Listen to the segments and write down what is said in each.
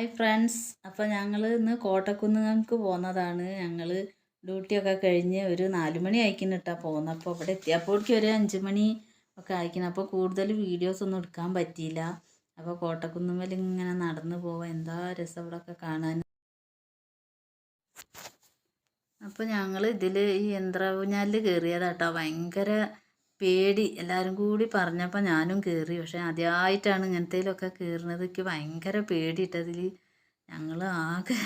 Hi friends അപ്പോൾ ഞങ്ങൾ ഇന്ന് കോട്ടക്കുന്നുകൾക്ക് പോകുന്നതാണ്. ഞങ്ങൾ ഡ്യൂട്ടിയൊക്കെ കഴിഞ്ഞ് ഒരു നാല് മണി ആയിക്കുന്നു കേട്ടോ പോകുന്നപ്പോൾ ഇവിടെ എത്തിയപ്പോഴേക്കും ഒരു അഞ്ച് മണി ഒക്കെ ആയിക്കുന്നു അപ്പോൾ കൂടുതൽ വീഡിയോസ് ഒന്നും എടുക്കാൻ പറ്റിയില്ല. അപ്പോൾ കോട്ടക്കുന്നുമ്മൽ ഇങ്ങനെ നടന്നു പോവാം. എന്താ രസം ഇവിടെയൊക്കെ കാണാൻ? അപ്പോൾ ഞങ്ങൾ ഇതിൽ ഈ യന്ത്ര ഊഞ്ഞാലിൽ കയറിയതാട്ടോ ഭയങ്കര പേടി. എല്ലാവരും കൂടി പറഞ്ഞപ്പോൾ ഞാനും കയറി പക്ഷേ ആദ്യമായിട്ടാണ് ഇങ്ങനത്തേലൊക്കെ കയറുന്നത് എനിക്ക് ഭയങ്കര പേടിയിട്ടതിൽ ഞങ്ങൾ ആകെ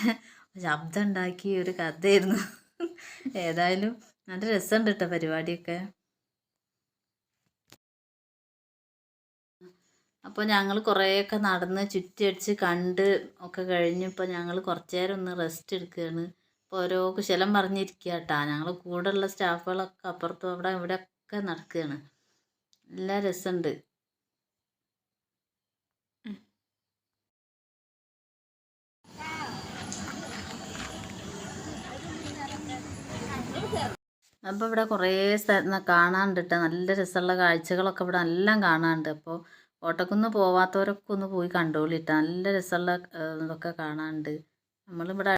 ശബ്ദം ഉണ്ടാക്കി ഒരു കഥയായിരുന്നു. ഏതായാലും നല്ല രസമുണ്ട് കേട്ടോ പരിപാടിയൊക്കെ. അപ്പോൾ ഞങ്ങൾ കുറേയൊക്കെ നടന്ന് ചുറ്റിയടിച്ച് കണ്ട് ഒക്കെ കഴിഞ്ഞ് ഞങ്ങൾ കുറച്ച് നേരം ഒന്ന് റെസ്റ്റ് എടുക്കുകയാണ് ഇപ്പോൾ ഓരോ കുശലം പറഞ്ഞിരിക്കുക കേട്ടോ ഞങ്ങൾ കൂടെയുള്ള സ്റ്റാഫുകളൊക്കെ അപ്പുറത്തും അവിടെ ഇവിടെ ഒക്കെ നടക്കുകയാണ് നല്ല രസമുണ്ട് അപ്പോൾ ഇവിടെ കുറേ സ്ഥലം കാണാനുണ്ട് കേട്ടോ നല്ല രസമുള്ള കാഴ്ചകളൊക്കെ ഇവിടെ എല്ലാം കാണാനുണ്ട് അപ്പോൾ കോട്ടക്കുന്ന് പോവാത്തവരൊക്കെ ഒന്ന് പോയി കണ്ടോളിട്ട്. നല്ല രസമുള്ള ഇതൊക്കെ കാണാനുണ്ട് നമ്മളിവിടെ